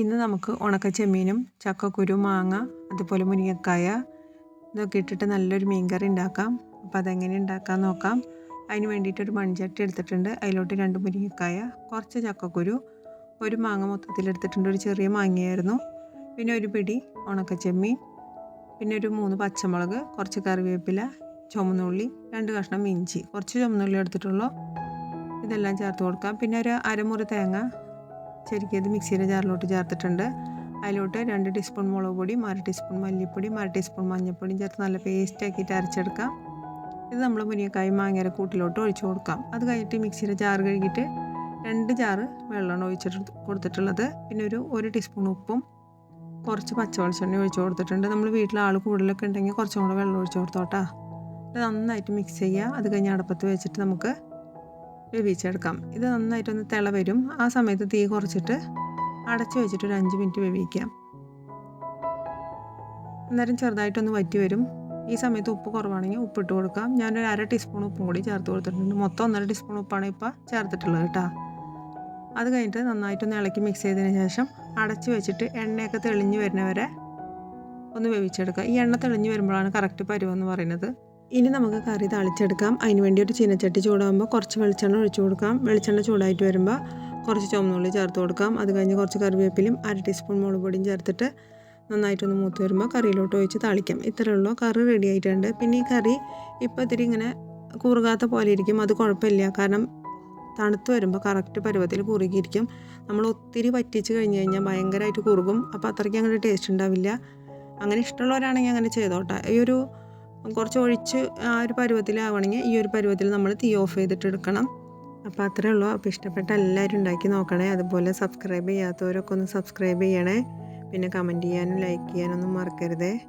ഇന്ന് നമുക്ക് ഉണക്ക ചെമ്മീനും ചക്കക്കുരു മാങ്ങ അതുപോലെ മുരിങ്ങക്കായ ഇതൊക്കെ ഇട്ടിട്ട് നല്ലൊരു മീൻകറി ഉണ്ടാക്കാം. അപ്പോൾ അതെങ്ങനെ ഉണ്ടാക്കാൻ നോക്കാം. അതിന് വേണ്ടിയിട്ട് ഒരു മൺചട്ടി എടുത്തിട്ടുണ്ട്. അതിലോട്ട് രണ്ട് മുരിങ്ങക്കായ കുറച്ച് ചക്കക്കുരു ഒരു മാങ്ങ മൊത്തത്തിൽ എടുത്തിട്ടുണ്ട്. ഒരു ചെറിയ മാങ്ങയായിരുന്നു. പിന്നെ ഒരു പിടി ഉണക്ക ചെമ്മീൻ പിന്നെ ഒരു മൂന്ന് പച്ചമുളക് കുറച്ച് കറിവേപ്പില ചുമന്നുള്ളി രണ്ട് കഷ്ണം ഇഞ്ചി. കുറച്ച് ചുമന്നുള്ളി എടുത്തിട്ടുള്ളൂ. ഇതെല്ലാം ചേർത്ത് കൊടുക്കാം. പിന്നെ ഒരു അരമുറി തേങ്ങ ശരിക്കും മിക്സിയുടെ ജാറിലോട്ട് ചേർത്തിട്ടുണ്ട്. അതിലോട്ട് രണ്ട് ടീസ്പൂൺ മുളക് പൊടി അര ടീസ്പൂൺ മല്ലിപ്പൊടി അര ടീസ്പൂൺ മഞ്ഞൾപ്പൊടിയും ചേർത്ത് നല്ല പേസ്റ്റ് ആക്കിയിട്ട് അരച്ചെടുക്കാം. ഇത് നമ്മൾ മുരിങ്ങക്കായ് മാങ്ങയുടെ കൂട്ടിലോട്ട് ഒഴിച്ചു കൊടുക്കാം. അത് കഴിഞ്ഞിട്ട് മിക്സിയുടെ ജാറ് കഴുകിയിട്ട് രണ്ട് ജാറ് വെള്ളമാണ് ഒഴിച്ചിട്ട് കൊടുത്തിട്ടുള്ളത്. പിന്നെ ഒരു ഒരു ടീസ്പൂൺ ഉപ്പും കുറച്ച് പച്ച വെളിച്ചെണ്ണ ഒഴിച്ചു കൊടുത്തിട്ടുണ്ട്. നമ്മൾ വീട്ടിൽ ആൾ കൂടുതലൊക്കെ ഉണ്ടെങ്കിൽ കുറച്ചും കൂടെ വെള്ളം ഒഴിച്ചു കൊടുത്തോട്ടാ. ഇത് നന്നായിട്ട് മിക്സ് ചെയ്യുക. അത് കഴിഞ്ഞ് അടപ്പത്ത് വെച്ചിട്ട് നമുക്ക് വേവിച്ചെടുക്കാം. ഇത് നന്നായിട്ടൊന്ന് തിള വരും ആ സമയത്ത് തീ കുറച്ചിട്ട് അടച്ചു വെച്ചിട്ട് ഒരു അഞ്ച് മിനിറ്റ് വേവിക്കാം. അന്നേരം ചെറുതായിട്ടൊന്ന് വറ്റി വരും ഈ സമയത്ത് ഉപ്പ് കുറവാണെങ്കിൽ ഉപ്പിട്ട് കൊടുക്കാം. ഞാനൊരു അര ടീസ്പൂൺ ഉപ്പും കൂടി ചേർത്ത് കൊടുത്തിട്ടുണ്ട്. മൊത്തം ഒന്നര ടീസ്പൂൺ ഉപ്പാണ് ഇപ്പോൾ ചേർത്തിട്ടുള്ളത് കേട്ടോ. അത് കഴിഞ്ഞിട്ട് നന്നായിട്ടൊന്ന് ഇളക്കി മിക്സ് ചെയ്തതിന് ശേഷം അടച്ചു വെച്ചിട്ട് എണ്ണയൊക്കെ തെളിഞ്ഞ് വരുന്നവരെ ഒന്ന് വേവിച്ചെടുക്കുക. ഈ എണ്ണ തെളിഞ്ഞ് വരുമ്പോഴാണ് കറക്റ്റ് പരുവെന്ന് പറയുന്നത്. ഇനി നമുക്ക് കറി തളിച്ചെടുക്കാം. അതിന് വേണ്ടി ഒരു ചീനച്ചട്ടി ചൂടാകുമ്പോൾ കുറച്ച് വെളിച്ചെണ്ണ ഒഴിച്ചു കൊടുക്കാം. വെളിച്ചെണ്ണ ചൂടായിട്ട് വരുമ്പോൾ കുറച്ച് ചുമന്നുള്ളി ചേർത്ത് കൊടുക്കാം. അത് കഴിഞ്ഞ് കുറച്ച് കറിവേപ്പിലും അര ടീസ്പൂൺ മുളക് പൊടിയും ചേർത്തിട്ട് നന്നായിട്ടൊന്ന് മൂത്ത് വരുമ്പോൾ കറിയിലോട്ട് ഒഴിച്ച് താളിക്കാം. ഇത്രയുള്ളൂ കറി റെഡി ആയിട്ടുണ്ട്. പിന്നെ ഈ കറി ഇപ്പോൾ ഇത്തിരി ഇങ്ങനെ കൂറുകാത്ത പോലെ ഇരിക്കും. അത് കുഴപ്പമില്ല. കാരണം തണുത്ത് വരുമ്പോൾ കറക്റ്റ് പരുവത്തിൽ കുറുകിയിരിക്കും. നമ്മൾ ഒത്തിരി വറ്റിച്ച് കഴിഞ്ഞ് കഴിഞ്ഞാൽ ഭയങ്കരമായിട്ട് കുറുകും. അപ്പോൾ അത്രയ്ക്ക് അങ്ങനെ ടേസ്റ്റ് ഉണ്ടാവില്ല. അങ്ങനെ ഇഷ്ടമുള്ളവരാണെങ്കിൽ അങ്ങനെ ചെയ്തോട്ടെ. ഈ ഒരു കുറച്ച് ഒഴിച്ച് ആ ഒരു പരുവത്തിലാവണമെങ്കിൽ ഈ ഒരു പരുവത്തിൽ നമ്മൾ തീ ഓഫ് ചെയ്തിട്ട് എടുക്കണം. അപ്പോൾ അത്രേ ഉള്ളൂ. അപ്പോൾ ഇഷ്ടപ്പെട്ട എല്ലാവരും ഉണ്ടാക്കി നോക്കണേ. അതുപോലെ സബ്സ്ക്രൈബ് ചെയ്യാത്തവരൊക്കെ ഒന്ന് സബ്സ്ക്രൈബ് ചെയ്യണേ. പിന്നെ കമന്റ് ചെയ്യാനും ലൈക്ക് ചെയ്യാനൊന്നും മറക്കരുതേ.